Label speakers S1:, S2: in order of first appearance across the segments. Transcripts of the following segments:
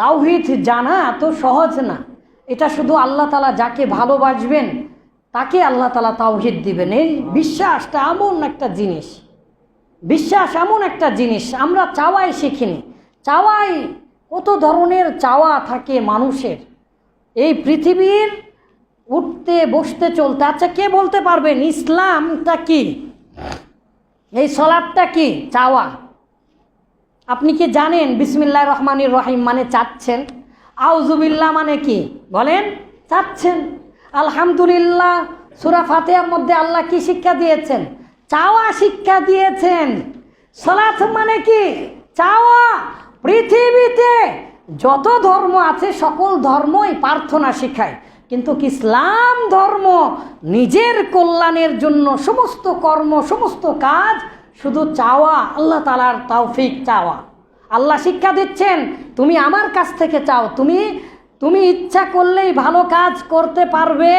S1: তাওহিদ জানা তো সহজ না। এটা শুধু আল্লাহ তালা যাকে ভালোবাসবেন, তাকে আল্লাহ তালা তাওহিদ দিবেন। এই বিশ্বাসটা এমন একটা জিনিস। বিশ্বাস এমন একটা জিনিস, আমরা চাওয়াই শিখিনি। চাওয়াই কত ধরনের চাওয়া থাকে মানুষের। এই পৃথিবীর উঠতে, বসতে, চলতে আচ্ছা কে বলতে পারবেন? ইসলামটা কি? এই সলাদটা কি? চাওয়া। আপনি কি জানেন বিসমিল্লাহ রহমানির রহিম মানে চাচ্ছেন? আউজুবিল্লাহ মানে কি? বলেন, চাচ্ছেন। আলহামদুলিল্লাহ, সুরা ফাতেহার মধ্যে আল্লাহ কি শিক্ষা দিয়েছেন? চাওয়া শিক্ষা দিয়েছেন। সলাথ মানে কি? চাওয়া। পৃথিবীতে যত ধর্ম আছে, সকল ধর্মই প্রার্থনা শিখায়। কিন্তু ইসলাম ধর্ম নিজের কল্যাণের জন্য সমস্ত কর্ম, সমস্ত কাজ শুধু চাওয়া, আল্লাহ তালার তৌফিক চাওয়া। আল্লাহ শিক্ষা দিচ্ছেন, তুমি আমার কাছ থেকে চাও, তুমি তুমি ইচ্ছা করলেই ভালো কাজ করতে পারবে?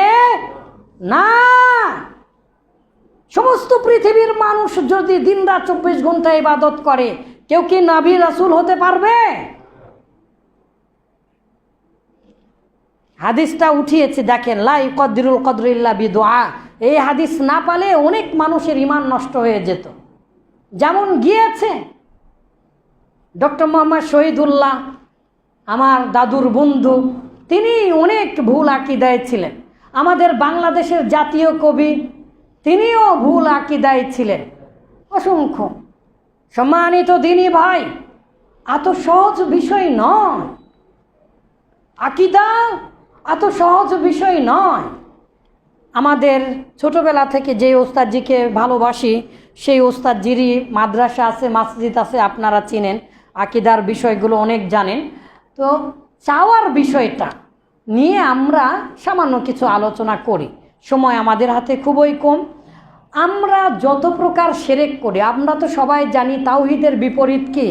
S1: না। সমস্ত পৃথিবীর মানুষ যদি দিনরাত চব্বিশ ঘণ্টা ইবাদত করে, কেউ কি নাভি রাসুল হতে পারবে? হাদিসটা উঠিয়েছে, দেখেন লাই কদরুল কদরিল্লা বিদোয়া এই হাদিস না পালে অনেক মানুষের ইমান নষ্ট হয়ে যেত। যেমন গিয়েছে ডক্টর মোহাম্মদ শহীদুল্লাহ, আমার দাদুর বন্ধু, তিনি অনেক ভুল আকিদায় ছিলেন। আমাদের বাংলাদেশের জাতীয় কবি, তিনিও ভুল আকিদায় ছিলেন। অসংখ্য। সম্মানিত দিনী ভাই, এত সহজ বিষয় নয়। আকিদা এত সহজ বিষয় নয়। আমাদের ছোটবেলা থেকে যে ওস্তাদজিকে ভালোবাসি, সেই ওস্তাদজিরই মাদ্রাসা আছে, মসজিদ আছে, আপনারা চিনেন। আকিদার বিষয়গুলো অনেক জানেন। তো চাওয়ার বিষয়টা নিয়ে আমরা সামান্য কিছু আলোচনা করি। সময় আমাদের হাতে খুবই কম। আমরা যত প্রকার সেরেক করি, আমরা তো সবাই জানি তাওহিদের বিপরীত কি?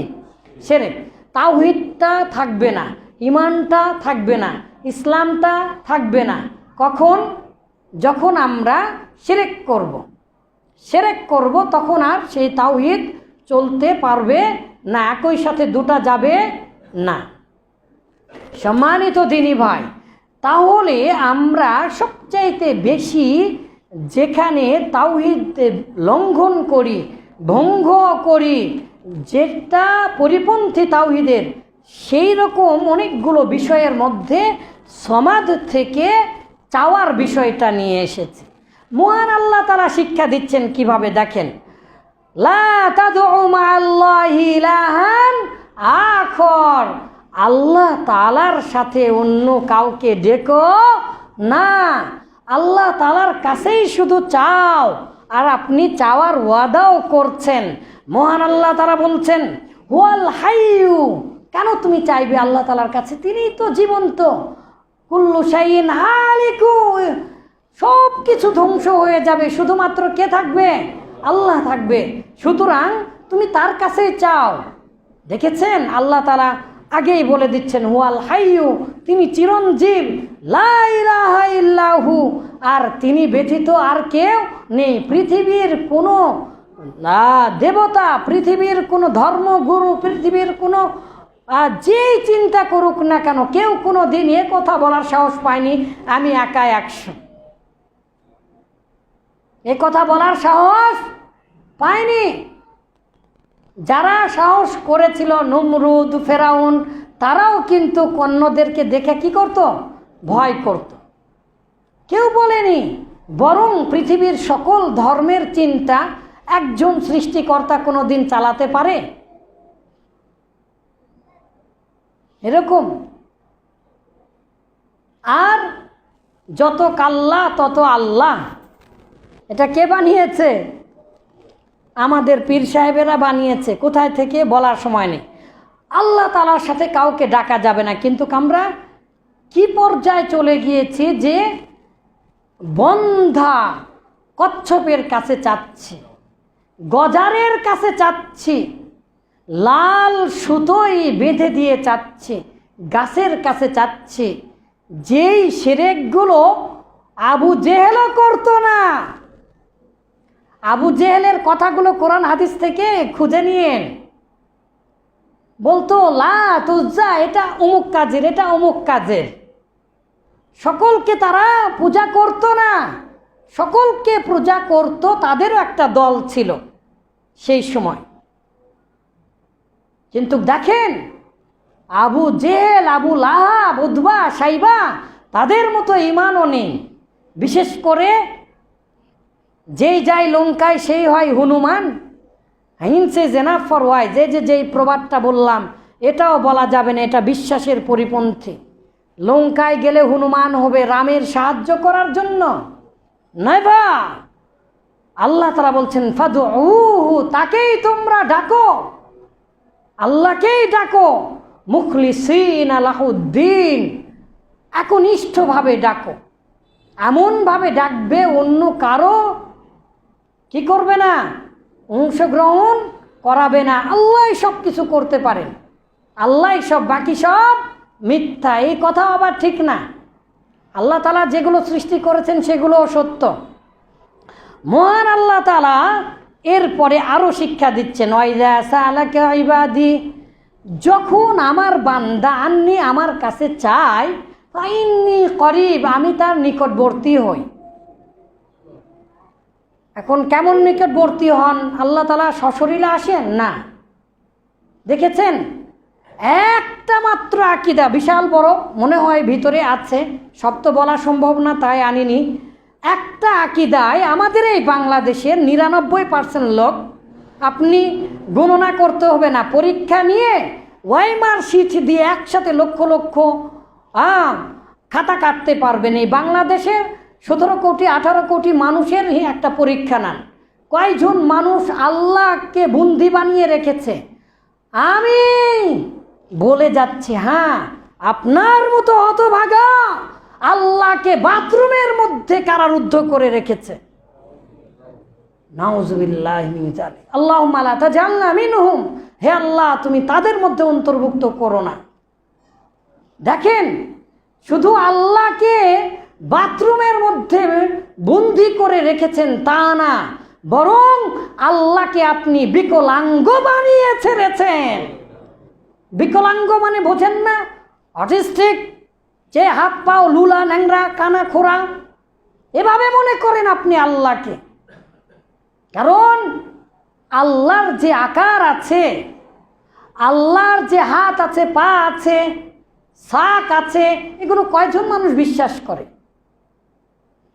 S1: সেরেক। তাওহিদটা থাকবে না ইমানটা থাকবে না, ইসলামটা থাকবে না। কখন? যখন আমরা সেরেক করব। সেরেক করব তখন আর সেই তাওহিদ চলতে পারবে না, একই সাথে দুটা যাবে না। সম্মানিত দিনী ভাই, তাহলে আমরা সবচাইতে বেশি যেখানে তাওহিদ লঙ্ঘন করি, ভঙ্গ করি, যেটা পরিপন্থী তাওহিদের, সেই রকম অনেকগুলো বিষয়ের মধ্যে সমাজ থেকে চাওয়ার বিষয়টা নিয়ে এসেছে। মহান আল্লাহ তারা শিক্ষা দিচ্ছেন কীভাবে দেখেন? আখর। আল্লাহ তালার সাথে অন্য কাউকে ডেকো না। আল্লাহ তালার কাছেই শুধু চাও। আর আপনি চাওয়ার ওয়াদাও করছেন। মহান আল্লাহ তারা বলছেন ওয়াল হাইউ কেন তুমি চাইবে আল্লাহ তালার কাছে? তিনি তো জীবন্ত। কুল্লু শাইন হালিকু। সব কিছু ধ্বংস হয়ে যাবে। শুধুমাত্র কে থাকবে? আল্লাহ থাকবে। সুতরাং তুমি তার কাছেই চাও। দেখেছেন? আল্লাহ তারা আগেই বলে দিচ্ছেন, হুয়াল হাইয়ু তিনি চিরঞ্জীব। লাহু আর তিনি ব্যতীত আর কেউ নেই। পৃথিবীর কোনো দেবতা, পৃথিবীর কোনো ধর্মগুরু, পৃথিবীর কোনো যেই চিন্তা করুক না কেন, কেউ কোনো দিন এ কথা বলার সাহস পায়নি। আমি একা একশো। এ কথা বলার সাহস পায়নি। যারা সাহস করেছিল নমরুদ, ফেরাউন, তারাও কিন্তু কন্যদেরকে দেখে কি করত? ভয় করত। কেউ বলেনি, বরং পৃথিবীর সকল ধর্মের চিন্তা একজন সৃষ্টিকর্তা কোনো দিন চালাতে পারে? এরকম। আর যত কাল্লা, তত আল্লাহ। এটা কে বানিয়েছে? আমাদের পীর সাহেবেরা বানিয়েছে। কোথায় থেকে? বলার সময় নেই। আল্লাহ তালার সাথে কাউকে ডাকা যাবে না। কিন্তু আমরা কি পর্যায়ে চলে গিয়েছি যে বন্ধা কচ্ছপের কাছে চাচ্ছি, গজারের কাছে চাচ্ছি, লাল সুতোই বেঁধে দিয়ে চাচ্ছি, গাছের কাছে চাচ্ছি, যেই সেরেকগুলো আবু জেহেলও করতো না। আবু জেহেলের কথাগুলো কোরআন হাদিস থেকে খুঁজে নিয়েন বলতো, লা তুজ্জা, এটা অমুক কাজের, এটা অমুক কাজের। সকলকে তারা পূজা করতো না। সকলকে পূজা করত, তাদেরও একটা দল ছিল সেই সময়। কিন্তু দেখেন, Abu Jahl Abu Lahab Utba Shaiba, তাদের মতো ইমানও নেই। বিশেষ করে যেই যায় লঙ্কায়, সেই হয় হনুমান। হিংসে জেনাফ ফর ওয়াই। যে যে যেই প্রবাদটা বললাম, এটাও বলা যাবে না, এটা বিশ্বাসের পরিপন্থী। লঙ্কায় গেলে হনুমান হবে রামের সাহায্য করার জন্য। নয় বা? আল্লাহ তারা বলছেন ফাদু তাকেই তোমরা ডাকো। আল্লাহকেই ডাকো। মুখলি মুখলিসিন আলাহুদ্দিন একনিষ্ঠভাবে ডাকো। এমনভাবে ডাকবে অন্য কারও কি করবে না? অংশগ্রহণ করাবে না। আল্লাহ সব কিছু করতে পারেন আল্লাহ সব, বাকি সব মিথ্যা। এই কথা আবার ঠিক না। আল্লাহ তালা যেগুলো সৃষ্টি করেছেন সেগুলো সত্য। মহান আল্লাহ তালা এরপরে আরও শিক্ষা দিচ্ছেন ইবাদি যখন আমার বান্দা আন্নি আমার কাছে ফাইননি করিব আমি তার নিকটবর্তী হই। এখন কেমন নিকটবর্তী হন? আল্লাহ তালা সশরীরে আসেন? না। দেখেছেন? একটা মাত্র আকিদা বিশাল বড়, মনে হয় ভিতরে আছে। সব তো বলা সম্ভব না, তাই আনিনি। একটা আকিদায় আমাদের এই বাংলাদেশের নিরানব্বই পার্সেন্ট লোক, আপনি গণনা করতে হবে না, পরীক্ষা নিয়ে ওয়াইমার সিট দিয়ে একসাথে লক্ষ লক্ষ খাতা কাটতে পারবেন। এই বাংলাদেশের সতেরো কোটি, আঠারো কোটি মানুষের হি একটা পরীক্ষা নেন। কয়জন মানুষ আল্লাহকে বন্দি বানিয়ে রেখেছে? আমি বলে যাচ্ছি হ্যাঁ আপনার মতো হতভাগা আল্লাহকে বাথরুমের মধ্যে কারারুদ্ধ করে রেখেছে। আল্লাহ মালা তা জানলা মিনহুম। হে আল্লাহ, তুমি তাদের মধ্যে অন্তর্ভুক্ত করো না। দেখেন, শুধু আল্লাহকে বাথরুমের মধ্যে বন্দি করে রেখেছেন তা না, বরং আল্লাহকে আপনি বিকলাঙ্গ বানিয়ে ছেড়েছেন। বিকলাঙ্গ মানে বোঝেন না, অটিস্টিক, যে হাত পাও লুলা, ন্যাংরা, কানা, খোরা, এভাবে মনে করেন আপনি আল্লাহকে। কারণ আল্লাহর যে আকার আছে, আল্লাহর যে হাত আছে, পা আছে, শাক আছে, এগুলো কয়জন মানুষ বিশ্বাস করে?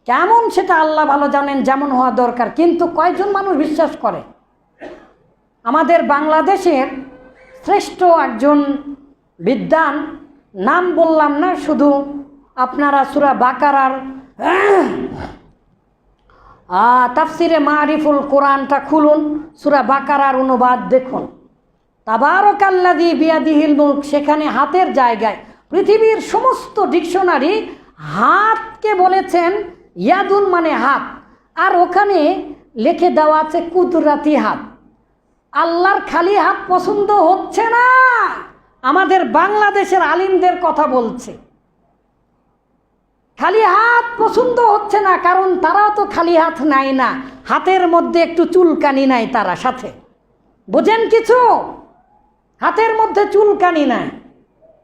S1: কেমন সেটা আল্লাহ ভালো জানেন, যেমন হওয়া দরকার। কিন্তু কয়জন মানুষ বিশ্বাস করে? আমাদের বাংলাদেশের শ্রেষ্ঠ একজন বিদ্যান নাম বললাম না, শুধু আপনারা সুরা বাকারার তাফসিরে মারিফুল কোরআনটা খুলুন, সুরা বাকারার অনুবাদ দেখুন। তাবারও তাবারকাল্লাদি বিয়াদিহিল মুলক, সেখানে হাতের জায়গায় পৃথিবীর সমস্ত ডিকশনারি হাতকে বলেছেন ইয়াদুন মানে হাত। আর ওখানে লিখে দেওয়া আছে কুদরাতি হাত। আল্লাহর খালি হাত পছন্দ হচ্ছে না। আমাদের বাংলাদেশের আলিমদের কথা বলছে। খালি হাত পছন্দ হচ্ছে না, কারণ তারাও তো খালি হাত নাই না। হাতের মধ্যে একটু চুলকানি নাই তারা সাথে। বোঝেন কিছু? হাতের মধ্যে চুলকানি নাই।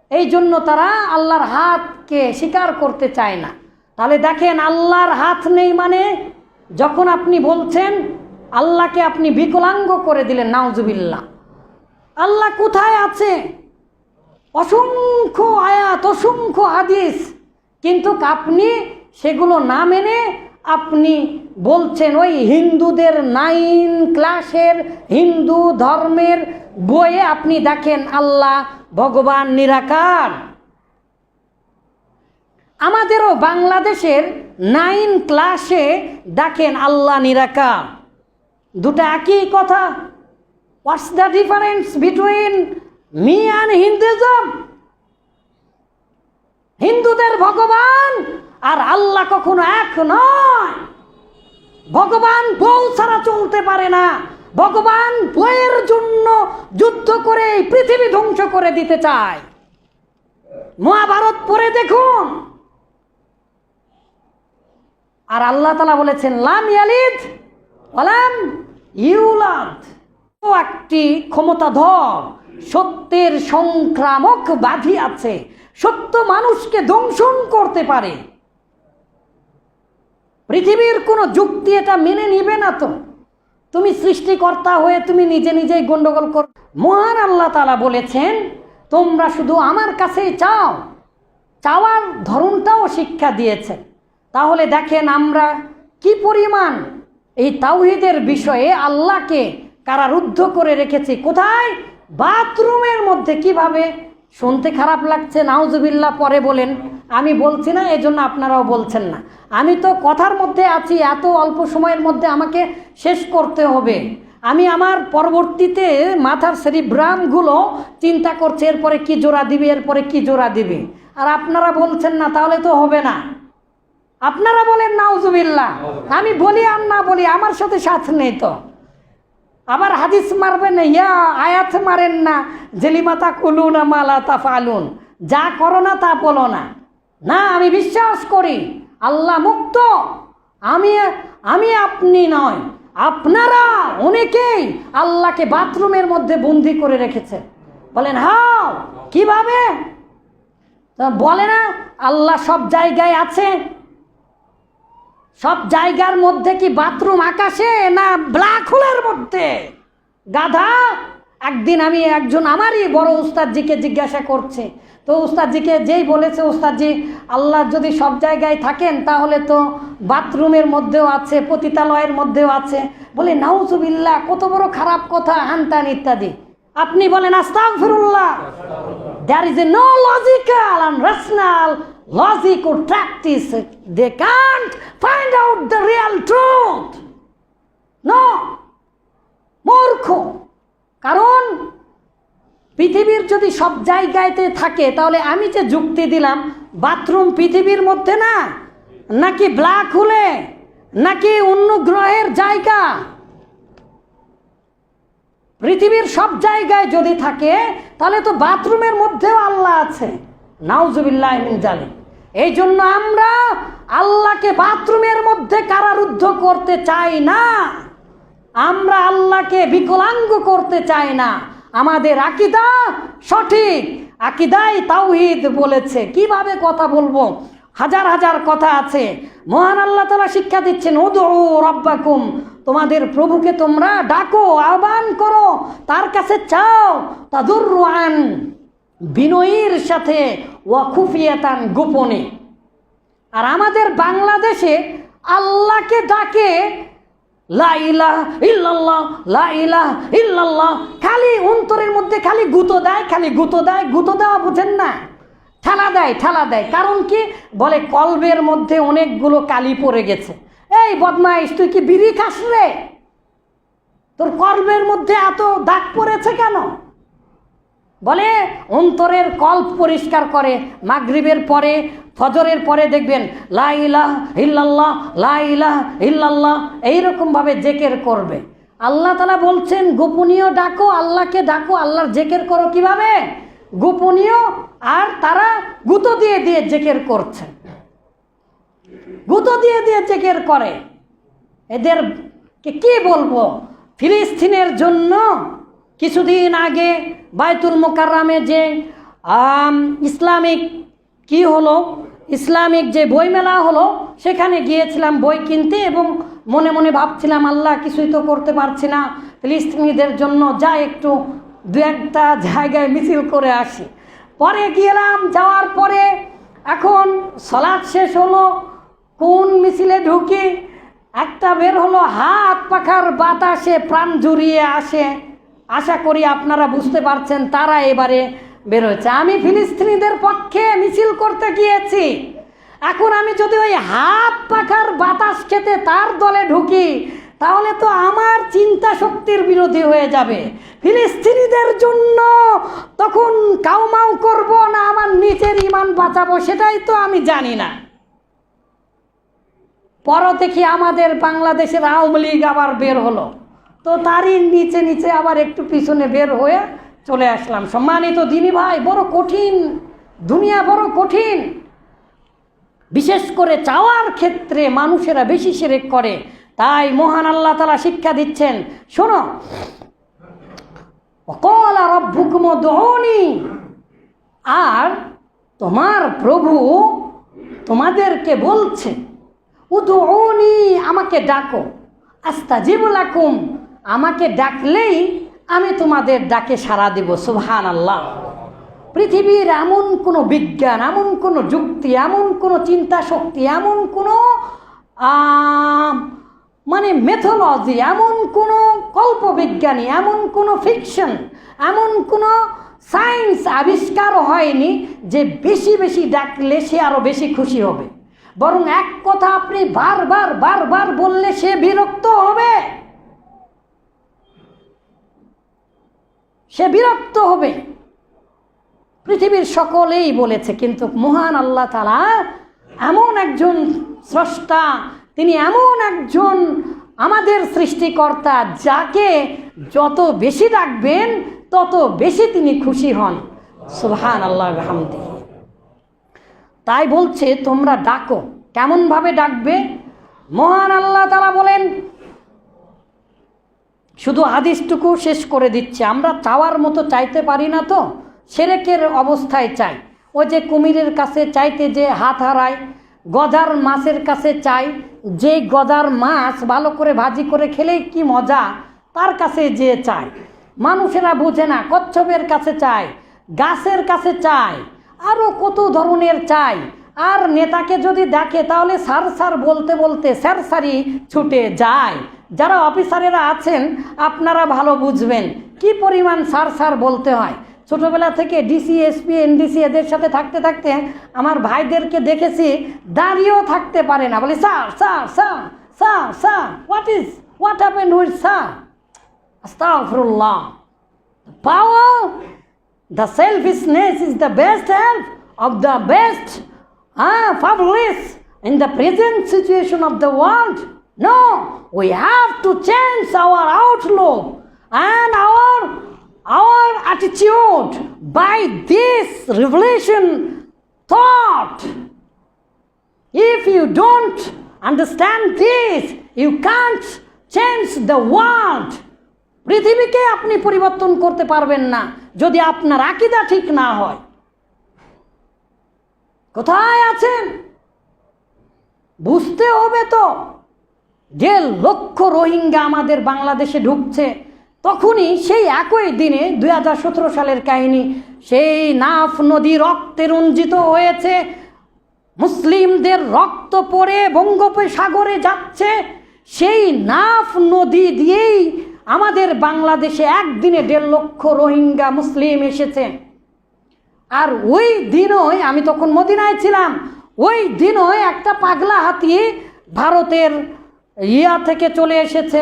S1: এই জন্য তারা আল্লাহর হাতকে স্বীকার করতে চায় না। তাহলে দেখেন আল্লাহর হাত নেই মানে যখন আপনি বলছেন, আল্লাহকে আপনি বিকলাঙ্গ করে দিলেন নাউজুবিল্লা আল্লাহ কোথায় আছে? অসংখ্য আয়াত, অসংখ্য হাদিস। কিন্তু আপনি সেগুলো না মেনে আপনি বলছেন, ওই হিন্দুদের নাইন ক্লাসের হিন্দু ধর্মের বইয়ে আপনি দেখেন আল্লাহ ভগবান নিরাকার। আমাদেরও বাংলাদেশের নাইন ক্লাসে দেখেন আল্লাহ নিরাকা। দুটা একই কথা। What's the difference between me and Hinduism হিন্দুদের ভগবান আর আল্লাহ কখনো এক নয়। ভগবান বউ ছাড়া চলতে পারে না। ভগবান বইয়ের জন্য যুদ্ধ করে পৃথিবী ধ্বংস করে দিতে চায়। মহাভারত পড়ে দেখুন। আর আল্লাহ তালা বলেছেন, লাম ইয়ালিদ অলাম ইউলাদ। ও একটি ক্ষমতাধর, সত্যের সংক্রামক ব্যাধি আছে, সত্য মানুষকে দংশন করতে পারে। পৃথিবীর কোনো যুক্তি এটা মেনে নিবে না তো। তুমি সৃষ্টিকর্তা হয়ে তুমি নিজে নিজেই গন্ডগোল কর। মহান আল্লাহ তালা বলেছেন, তোমরা শুধু আমার কাছেই চাও। চাওয়ার ধরনটাও শিক্ষা দিয়েছেন তাহলে দেখেন আমরা কি পরিমাণ এই তাওহিদের বিষয়ে আল্লাহকে কারারুদ্ধ করে রেখেছি। কোথায়? বাথরুমের মধ্যে। কীভাবে? শুনতে খারাপ লাগছে, নাউজুবিল্লাহ, পরে বলেন। আমি বলছি না, এজন্য আপনারাও বলছেন না। আমি তো কথার মধ্যে আছি, এত অল্প সময়ের মধ্যে আমাকে শেষ করতে হবে। আমি আমার পরবর্তীতে মাথার সেরিব্রামগুলো চিন্তা করছে, এরপরে কি জোড়া দিবে, এরপরে কি জোড়া দিবে। আর আপনারা বলছেন না, তাহলে তো হবে না। আপনারা বলেন নাউজুবিল্লাহ। আমি বলি আর না বলি আমার সাথে সাথ নেই তো। আবার হাদিস মারবেন ইয়া আয়াত মারেন না জেলিমাতা কুলুন মালা তা ফালুন যা করো না তা বলো না। না আমি বিশ্বাস করি আল্লাহ মুক্ত। আমি আমি আপনি নয় আপনারা অনেকেই আল্লাহকে বাথরুমের মধ্যে বন্দি করে রেখেছে বলেন হাও কীভাবে? তা বলে না আল্লাহ সব জায়গায় আছে সব জায়গার মধ্যে কি বাথরুম আকাশে না ব্ল্যাক হোলের মধ্যে? গাধা? একদিন আমি একজন আমারই বড় উস্তাদজিকে জিজ্ঞাসা করছে। তো উস্তাদজিকে যেই বলেছে, উস্তাদজি, আল্লাহ যদি সব জায়গায় থাকেন, তাহলে তো বাথরুমের মধ্যেও আছে, পতিতালয়ের মধ্যেও আছে। বলে, নাউজুবিল্লাহ, কত বড় খারাপ কথা, হানতান ইত্যাদি। আপনি বলেন, আস্তাগফিরুল্লাহ। Is a no logical and rational logic or practice. They can't find out the real truth. No. মূর্খ কারণ পৃথিবীর যদি সব জায়গাতে থাকে, তাহলে আমি যে যুক্তি দিলাম, বাথরুম পৃথিবীর মধ্যে না, নাকি ব্ল্যাক হোলে, নাকি অন্য গ্রহের জায়গা পৃথিবীর সব জায়গায় যদি থাকে, তাহলে তো বাথরুমের মধ্যেও আল্লাহ আছে নাউজুবিল্লাহ জালি এই জন্য আমরা আল্লাহকে বাথরুমের মধ্যে কারারুদ্ধ করতে চাই না। আমরা আল্লাহকে বিকলাঙ্গ করতে চাই না। আমাদের আকিদা সঠিক। আকিদাই তাওহিদ বলেছে। কীভাবে কথা বলব? হাজার হাজার কথা আছে। মহান আল্লাহ তালা শিক্ষা দিচ্ছেন ওদু রব্বাকুম। তোমাদের প্রভুকে তোমরা ডাকো, আহ্বান করো, তার কাছে চাও। তাদুরান বিনয়ীর সাথে ওয়াকুফিয়াতান গোপনে। আর আমাদের বাংলাদেশে আল্লাহকে ডাকে, লা ইলাহ ইল্লাল্লাহ, লা ইলাহ ইল্লাল্লাহ, খালি অন্তরের মধ্যে খালি গুঁতো দেয়, খালি গুঁতো দেয়, গুঁতো দেওয়া বুঝেন না। ঠেলা দেয় ঠেলা দেয়। কারণ কি? বলে কলবের মধ্যে অনেকগুলো কালি পড়ে গেছে। এই বদমাইশ, তুই কি বিড়ি খাস রে? তোর কলবের মধ্যে এত দাগ পড়েছে কেন? বলে, অন্তরের কল্প পরিষ্কার করে, মাগরিবের পরে, ফজরের পরে দেখবেন, লা ইলাহ ইল্লাল্লাহ, লা ইলাহ ইল্লাল্লাহ, এইরকমভাবে জেকের করবে। আল্লাহ তালা বলছেন, গোপনীয় ডাকো, আল্লাহকে ডাকো, আল্লাহর জেকের করো কীভাবে? গোপনীয়, আর তারা গুঁতো দিয়ে দিয়ে জেকের করছে। গুঁতো দিয়ে দিয়ে জেকের করে। এদেরকে কি বলব? ফিলিস্তিনের জন্য কিছুদিন আগে বায়তুল মোকাররামে যে ইসলামিক কি হলো? ইসলামিক যে বইমেলা হলো, সেখানে গিয়েছিলাম বই কিনতে এবং মনে মনে ভাবছিলাম, আল্লাহ কিছুই তো করতে পারছি না, ফিলিস্তিনিদের জন্য যা একটু দু একটা জায়গায় মিছিল করে আসি। পরে গেলাম, যাওয়ার পরে এখন সলাদ শেষ হলো, কোন মিছিলে ঢুকি, একটা বের হলো, হাত পাখার বাতাসে প্রাণ জুড়িয়ে আসে। আশা করি আপনারা বুঝতে পারছেন, তারা এবারে বেরোচ্ছে। আমি ফিলিস্তিনিদের পক্ষে মিছিল করতে গিয়েছি। এখন আমি যদি ওই হাত পাখার বাতাস খেতে তার দলে ঢুকি, তাহলে তো আমার চিন্তা শক্তির বিরোধী হয়ে যাবে। ফিলিস্তিনিদের জন্য তখন কাউমাউ করব না আমার নিচের ইমান বাঁচাবো, সেটাই তো আমি জানি না। পর দেখি আমাদের বাংলাদেশের আওয়ামী লীগ আবার বের হলো। তো তারই নিচে নিচে আবার একটু পিছনে বের হয়ে চলে আসলাম। সম্মানিত দিনী ভাই, বড় কঠিন, দুনিয়া বড় কঠিন। বিশেষ করে চাওয়ার ক্ষেত্রে মানুষেরা বেশি সেরেক করে। তাই মহান আল্লাহ তালা শিক্ষা দিচ্ছেন, শোনো। অকল রব্বুকুম দৌনি আর তোমার প্রভু তোমাদেরকে বলছে উদৌনি আমাকে ডাকো। আস্তাজিবুলাকুম আমাকে ডাকলেই আমি তোমাদের ডাকে সাড়া দেব সুবহান আল্লাহ পৃথিবীর এমন কোনো বিজ্ঞান, এমন কোনো যুক্তি, এমন কোনো চিন্তা শক্তি, এমন কোনো মানে মেথোলজি এমন কোনো কল্পবিজ্ঞানী, এমন কোনো ফিকশন এমন কোনো সায়েন্স আবিষ্কার হয়নি যে বেশি বেশি ডাকলে সে আরও বেশি খুশি হবে। বরং এক কথা আপনি বারবার বারবার বললে সে বিরক্ত হবে। সে বিরক্ত হবে। পৃথিবীর সকলেই বলেছে, কিন্তু মহান আল্লাহ তালা এমন একজন স্রষ্টা, তিনি এমন একজন আমাদের সৃষ্টিকর্তা যাকে যত বেশি ডাকবেন, তত বেশি তিনি খুশি হন। সুহান আল্লাহ হামদি তাই বলছে, তোমরা ডাকো। কেমনভাবে ডাকবে? মহান আল্লাহ তালা বলেন শুধু হাদিসটুকু শেষ করে দিচ্ছে। আমরা চাওয়ার মতো চাইতে পারি না তো? সেরেকের অবস্থায় চাই। ওই যে কুমিরের কাছে চাইতে যে হাত হারায়, গজার মাছের কাছে চাই, যে গজার মাছ ভালো করে ভাজি করে খেলেই কি মজা, তার কাছে যে চায় মানুষেরা বোঝে না, কচ্ছপের কাছে চায় গাছের কাছে চায় আরও কত ধরনের চাই। আর নেতাকে যদি দেখে, তাহলে সার সার বলতে বলতে স্যার সারি ছুটে যায়। যারা অফিসারেরা আছেন আপনারা ভালো বুঝবেন। কি পরিমাণ সার সার বলতে হয়? ছোটোবেলা থেকে ডিসি এসপি এনডিসি এদের সাথে থাকতে থাকতে আমার ভাইদেরকে দেখেছি দাঁড়িয়েও থাকতে পারে না। বলি sir sir sir sir sir what is what happen with sir আস্তাগফিরুল্লাহ। Power the selfishness is the best help of the best ah, fabulous in the present situation of the world. No, we have to change our outlook and our our attitude by this revelation thought. If you don't understand this, you can't change the world. পৃথিবীকে আপনি পরিবর্তন করতে পারবেন না যদি আপনার আকিদা ঠিক না হয় কোথায় আছেন বুঝতে হবে তো যে লক্ষ রোহিঙ্গা আমাদের বাংলাদেশে ঢুকছে, তখনই সেই একই দিনে দুই হাজার সতেরো সালের কাহিনী, সেই নাফ নদী রক্তে রঞ্জিত হয়েছে, মুসলিমদের রক্ত পড়ে বঙ্গোপসাগরে যাচ্ছে, সেই নাফ নদী দিয়েই আমাদের বাংলাদেশে একদিনে দেড় লক্ষ রোহিঙ্গা মুসলিম এসেছে। আর ওই দিনই আমি তখন মদিনায় ছিলাম, ওই দিনই একটা পাগলা হাতি ভারতের ইয়া থেকে চলে এসেছে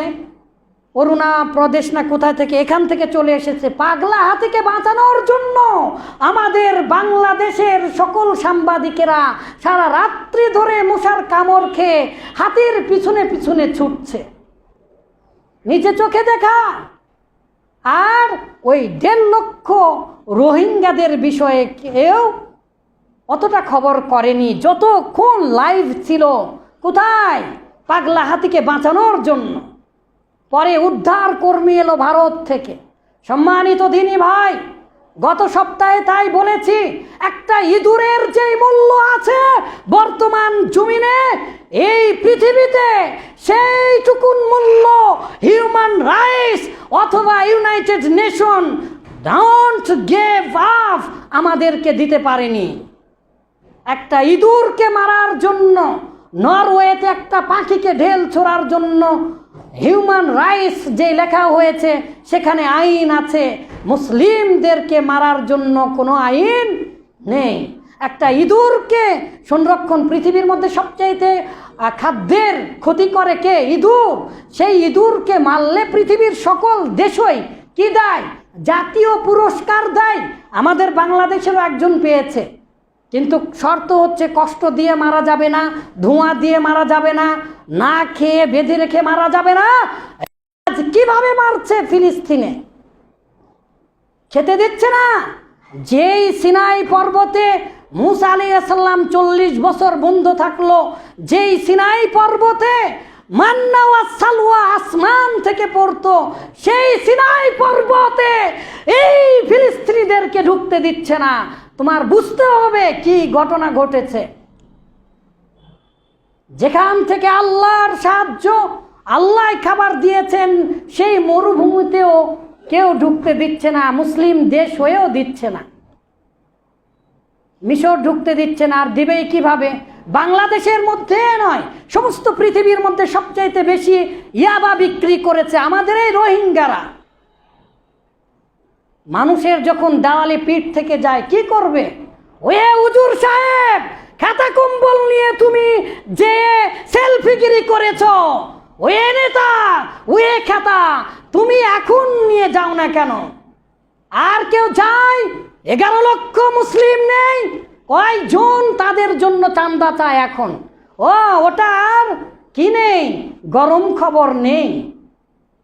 S1: অরুণা প্রদেশ না কোথায় থেকে, এখান থেকে চলে এসেছে, পাগলা হাতিকে বাঁচানোর জন্য আমাদের বাংলাদেশের সকল সাংবাদিকেরা সারা রাত্রি ধরে মশার কামড় খেয়ে হাতির পিছনে পিছনে ছুটছে। নিজে চোখে দেখা। আর ওই দেড় লক্ষ রোহিঙ্গাদের বিষয়ে কেউ অতটা খবর করেনি। যতক্ষণ লাইভ ছিল, কোথায়? পাগলা হাতিকে বাঁচানোর জন্য। পরে উদ্ধার কর্মী এলো ভারত থেকে। সম্মানিত দিনী ভাই, গত সপ্তাহে তাই বলেছি, একটা ইঁদুরের যেই মূল্য আছে বর্তমান জমিনে, এই পৃথিবীতে সেইটুকুন মূল্য হিউম্যান রাইটস অথবা United Nation don't gave up আমাদেরকে দিতে পারেনি। একটা ইঁদুরকে মারার জন্য নরওয়েতে একটা পাখিকে ঢেল ছোড়ার জন্য হিউম্যান রাইটস যে লেখা হয়েছে, সেখানে আইন আছে। মুসলিমদেরকে মারার জন্য কোনো আইন নেই। একটা ইঁদুরকে সংরক্ষণ পৃথিবীর মধ্যে সবচাইতে খাদ্যের ক্ষতি করে কে? ইঁদুর। সেই ইঁদুরকে মারলে পৃথিবীর সকল দেশই কি দেয়? জাতীয় পুরস্কার দেয়। আমাদের বাংলাদেশেরও একজন পেয়েছে। কিন্তু শর্ত হচ্ছে কষ্ট দিয়ে মারা যাবে না, ধোঁয়া দিয়ে মারা যাবে না না খেয়ে বেঁধে রেখে মারা যাবে না। আজ কীভাবে মারছে ফিলিস্তিনে? খেতে দিচ্ছে না। যেই সিনাই পর্বতে মুসা আলী আসাল্লাম চল্লিশ বছর বন্ধ থাকল, যেই সিনাই পর্বতে মান্না ওয়া সালওয়া আসমান থেকে পড়তো, সেই সিনাই পর্বতে এই ফিলিস্তিনিদেরকে ঢুকতে দিচ্ছে না। তোমার বুঝতে হবে কি ঘটনা ঘটেছে। যেখান থেকে আল্লাহর সাহায্য, আল্লাহ খাবার দিয়েছেন, সেই মরুভূমিতেও কেউ ঢুকতে দিচ্ছে না, মুসলিম দেশ হয়েও দিচ্ছে না। মিশর ঢুকতে দিচ্ছে না, আর দিবেই কীভাবে? বাংলাদেশের মধ্যে নয়, সমস্ত পৃথিবীর মধ্যে সবচাইতে বেশি ইয়াবা বিক্রি করেছে আমাদের এই রোহিঙ্গারা। মানুষের যখন দেওয়ালে পিঠ থেকে যায়, কি করবে? ওয়ে উজুর সাহেব, খাতা কম্বল নিয়ে তুমি যে সেলফিগিরি করেছ ওয়ে নেতা ওয়ে খাতা, তুমি এখন নিয়ে যাও না কেন? আর কেউ যায়? এগারো লক্ষ মুসলিম নেই। কয়জন তাদের জন্য চান্দা চায় এখন? ও ওটা আর কি নেই? গরম খবর নেই।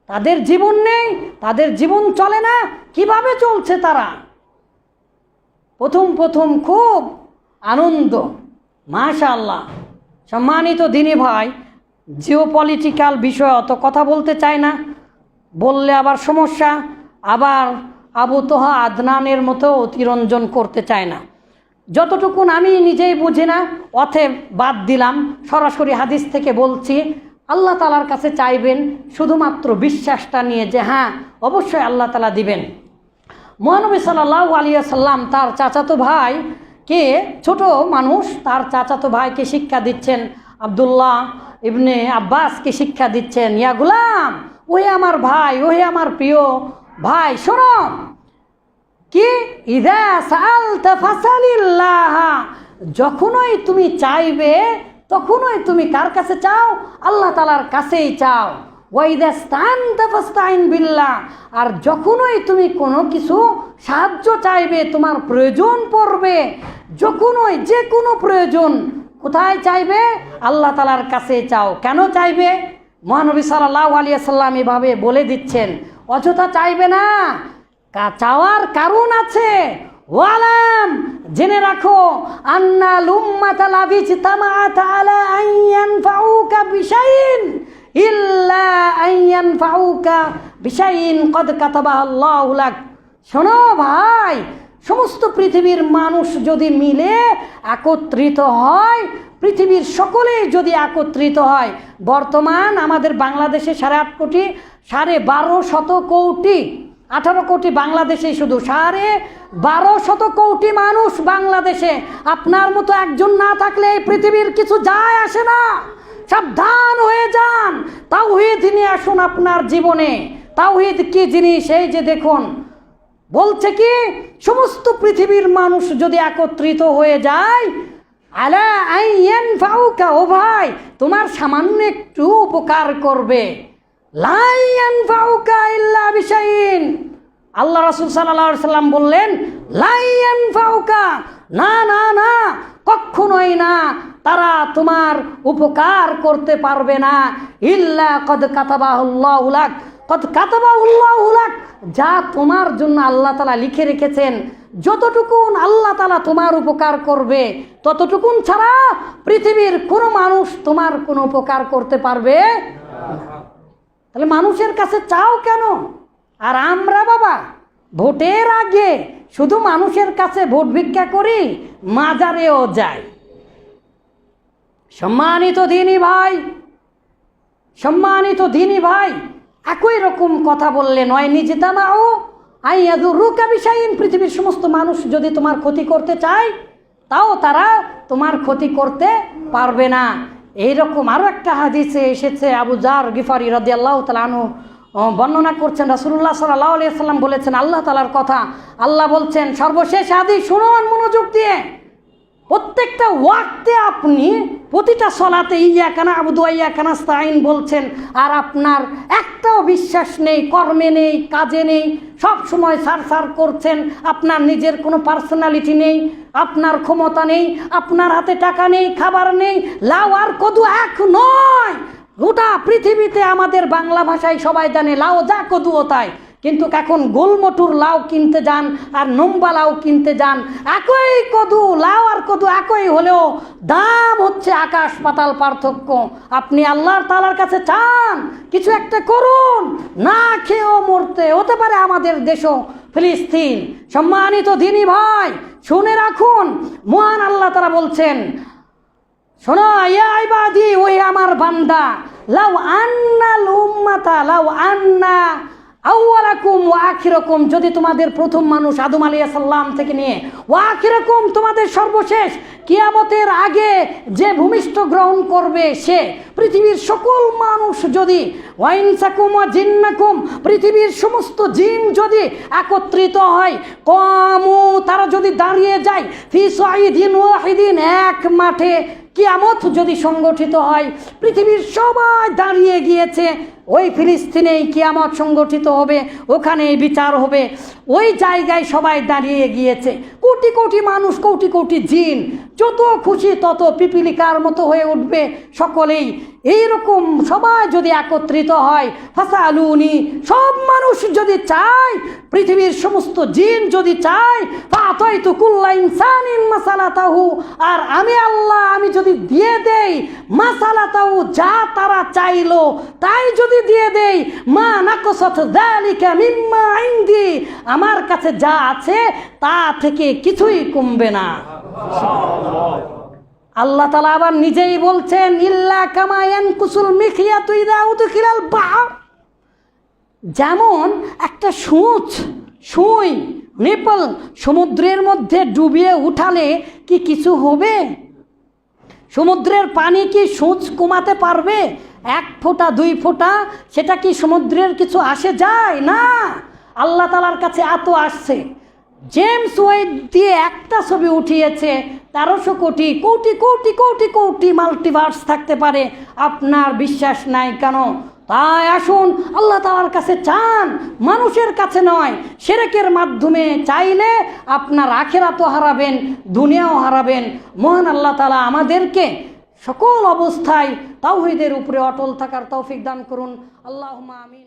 S1: তাদের জীবন নেই, তাদের জীবন চলে না, কীভাবে চলছে তারা? প্রথম প্রথম খুব আনন্দ মাশাল্লাহ সম্মানিত দিনী ভাই জিও পলিটিক্যাল বিষয় অত কথা বলতে চায় না, বললে আবার সমস্যা, আবার আবু তোহা আদনানের মতো অতিরঞ্জন করতে চায় না। যতটুকুন আমি নিজেই বুঝি না অথে বাদ দিলাম, সরাসরি হাদিস থেকে বলছি আল্লাহ তালার কাছে চাইবেন শুধুমাত্র বিশ্বাসটা নিয়ে যে হ্যাঁ অবশ্যই আল্লাহ তালা দিবেন। মহানবী সাল্লাহ আলিয়া সাল্লাম তার চাচাতো ভাই কে? ছোট মানুষ, তার চাচাতো ভাইকে শিক্ষা দিচ্ছেন। আবদুল্লাহ ইবনে আব্বাসকে শিক্ষা দিচ্ছেন, ইয়া গুলাম, ওহে আমার ভাই, ওহে আমার প্রিয় ভাই, শোনো, কি? ইদা ফাসালিল্লাহ, যখনই তুমি চাইবে তখনই তুমি কার কাছে চাও? আল্লাহ তালার কাছেই চাও। বিল্লাহ। আর যখনই তুমি কোনো কিছু সাহায্য চাইবে, তোমার প্রয়োজন পড়বে, যখনই যে কোনো প্রয়োজন, কোথায় চাইবে? আল্লাহ তালার কাছে চাও। কেন চাইবে? মহানবী সাল্লাহ আলিয়া সাল্লাম এভাবে বলে দিচ্ছেন। অযথা চাইবে না। চাওয়ার কারণ আছে। ওয়ালাম, জেনে রাখো, আন্না লুম্মাতা লাভিজ তামাআত আলা আইয়ান ফাউকা বিশাইন, ইল্লা আইয়ান ফাউকা বিশাইন, কদ কাতাবা আল্লাহু লাক। শোনো ভাই, সমস্ত পৃথিবীর মানুষ যদি মিলে একত্রিত হয়, পৃথিবীর সকলেই যদি একত্রিত হয়, বর্তমান আমাদের বাংলাদেশে সাড়ে আট কোটি, সাড়ে বারো শত কোটি আঠারো কোটি বাংলাদেশে শুধু, সাড়ে বারো শত কোটি মানুষ বাংলাদেশে। আপনার মতো একজন না থাকলে এই পৃথিবীর কিছু যায় আসে না। সাবধান হয়ে যান। তাওহিদ নিয়ে আসুন আপনার জীবনে। তাওহিদ কি জিনিস? এই যে দেখুন, বলছে কি, সমস্ত পৃথিবীর মানুষ যদি একত্রিত হয়ে যায় ও ভাই, তোমার সামান্য একটু উপকার করবে। লাইয়ান ফাউকা ইল্লা বিশাইন। আল্লাহ রাসূল আলাইহি সাল্লাম বললেন, লাইয়ান ফাউকা, না না না কখনোই না, তারা তোমার উপকার করতে পারবে না। ইল্লা কদ কাতাবাহুল্লাহু লাক, কদ কাতাবাহুল্লাহু লাক, যা তোমার জন্য আল্লাহ তালা লিখে রেখেছেন। যতটুকুন আল্লাহ তালা তোমার উপকার করবে, ততটুকুন ছাড়া পৃথিবীর কোনো মানুষ তোমার কোনো উপকার করতে পারবে তাহলে মানুষের কাছে চাও কেন? আর আমরা বাবা, ভোটের আগে শুধু মানুষের কাছে ভোট ভিক্ষা করি, মাজারেও যাই। সম্মানিত দিনী ভাই, সম্মানিত দিনী ভাই, একই রকম কথা বললে নয় নিজে তামাও আইয়াদু রুকা বিষাইন পৃথিবীর সমস্ত মানুষ যদি তোমার ক্ষতি করতে চায়, তাও তারা তোমার ক্ষতি করতে পারবে না। এইরকম আরও একটা হাদিসে এসেছে, আবু জার গিফারি রদি আল্লাহ তালানু বর্ণনা করছেন রাসুল্লাহ সাল্লাহ আলিয়া সাল্লাম বলেছেন, আল্লাহ তালার কথা, আল্লাহ বলছেন, সর্বশেষ হাদিস শুনুন মনোযোগ দিয়ে। প্রত্যেকটা ওয়াক্তে আপনি প্রতিটা সলাতে ইয়া কানা আবুদু ইয়া কানাস্তাইন বলছেন, আর আপনার একটাও বিশ্বাস নেই, কর্মে নেই, কাজে নেই, সব সময় সার সার করছেন, আপনার নিজের কোনো পার্সোনালিটি নেই, আপনার ক্ষমতা নেই, আপনার হাতে টাকা নেই, খাবার নেই, লাউ আর কদু এক নয়। গোটা পৃথিবীতে আমাদের বাংলা ভাষায় সবাই জানে, লাউ যা কদুও তাই। কিন্তু এখন গোলমটুর লাউ কিনতে যান আর নম্বা লাউ কিনতে যান। একই কদু লাউ আর কদু একই হলেও দাম হচ্ছে আকাশ পাতাল পার্থক্য। আপনি আল্লাহর তালার কাছে চান, কিছু একটা করুন, না খেয়েও মরতে হতে পারে আমাদের দেশও। ফিলিস্তিন, সম্মানিত দিনী ভাই, শুনে রাখুন, মহান আল্লাহ তারা বলছেন, শোনো, ইয়া ইবাদি, ওই আমার বান্দা, লাউ উম্মাতা লাউ আন্না আউয়ালাকুম ওয়া আখিরাকুম, যদি তোমাদের প্রথম মানুষ আদম আলাইহিস সালাম থেকে নিয়ে, ওয়া আখিরাকুম, তোমাদের সর্বশেষ কিয়ামতের আগে যে ভূমিষ্ঠ গ্রহণ করবে সে, পৃথিবীর সকল মানুষ যদি ওয়াইনসাকুম ওয়া জিন্নাকুম, পৃথিবীর সমস্ত জিন যদি একত্রিত হয়, কমু, তারা যদি দাঁড়িয়ে যায়, ফি সাইদিন ওয়াহিদিন, এক মাঠে কিয়ামত যদি সংগঠিত হয়, পৃথিবীর সবাই দাঁড়িয়ে গিয়েছে, ওই ফিলিস্তিনেই কিয়ামত সংগঠিত হবে, ওখানেই বিচার হবে। ওই জায়গায় সবাই দাঁড়িয়ে গিয়েছে। কোটি কোটি মানুষ, কোটি কোটি জিন, যত খুশি তত পিপিলিকার মতো হয়ে উঠবে সকলেই। এইরকম সবাই যদি একত্রিত হয়, ফাসালুনি, সব মানুষ যদি চায়, পৃথিবীর সমস্ত জিন যদি চায়, ফাতাইতু কুল্লা ইনসানিন মাসালাতাহু, আর আমি আল্লাহ, আমি যদি দিয়ে দেই, মাসালাতাহু, যা তারা চাইলো, তাই যদি দিয়ে দেই, মা নাকসত আমার কাছে যা আছে, তা থেকে কিছুই কমবে না। আল্লাহ তালা আবার নিজেই বলছেন, ইল্লা কামায়ান কুসুল মিখিয়া তুই দাউদ খিলাল বাহার। যেমন একটা সূচ, সুই, নিপল সমুদ্রের মধ্যে ডুবিয়ে উঠালে কি কিছু হবে? সমুদ্রের পানি কি সূচ কমাতে পারবে? এক ফোঁটা, দুই ফোঁটা সেটা কি সমুদ্রের কিছু আসে যায়? না। আল্লাহ তালার কাছে এত আসছে। জেমস ওয়েড দিয়ে একটা ছবি উঠিয়েছে, তেরোশো কোটি কোটি কোটি কোটি কোটি মাল্টিভার্স থাকতে পারে। আপনার বিশ্বাস নাই কেন? তাই আসুন, আল্লাহ তালার কাছে চান, মানুষের কাছে নয়, সেরেকের মাধ্যমে চাইলে আপনার আখেরা তো হারাবেন, দুনিয়াও হারাবেন। মহান আল্লাহ তালা আমাদেরকে সকল অবস্থায় তাওহিদের উপরে অটল থাকার তৌফিক দান করুন। আল্লাহ আমিন।